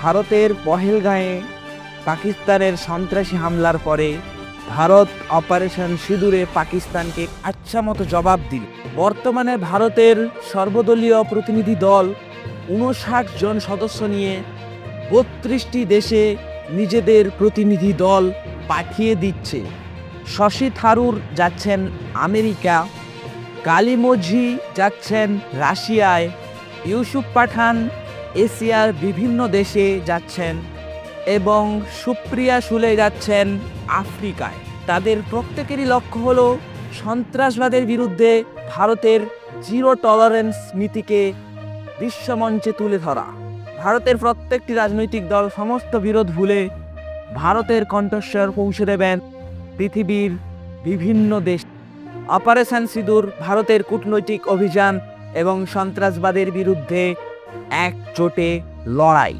ভারতের পহেলগাঁয়ে পাকিস্তানের সন্ত্রাসী হামলার পরে ভারত অপারেশন সিঁদুরে পাকিস্তানকে আচ্ছা মতো জবাব দিল। বর্তমানে ভারতের সর্বদলীয় প্রতিনিধি দল উনষাট জন সদস্য নিয়ে বত্রিশটি দেশে নিজেদের প্রতিনিধি দল পাঠিয়ে দিচ্ছে। শশী থারুর যাচ্ছেন আমেরিকা কালিমজি যাচ্ছেন রাশিয়ায়, ইউসুফ পাঠান এশিয়ার বিভিন্ন দেশে যাচ্ছেন এবং সুপ্রিয়া সুলে যাচ্ছেন আফ্রিকায়। তাদের প্রত্যেকেরই লক্ষ্য হলো সন্ত্রাসবাদের বিরুদ্ধে ভারতের জিরো টলারেন্স নীতিকে বিশ্বমঞ্চে তুলে ধরা। ভারতের প্রত্যেকটি রাজনৈতিক দল সমস্ত বিরোধ ভুলে ভারতের কণ্ঠস্বর পৌঁছে দেবেন পৃথিবীর বিভিন্ন দেশ। অপারেশন সিঁদুর, ভারতের কূটনৈতিক অভিযান এবং সন্ত্রাসবাদের বিরুদ্ধে একজোটে লড়াই।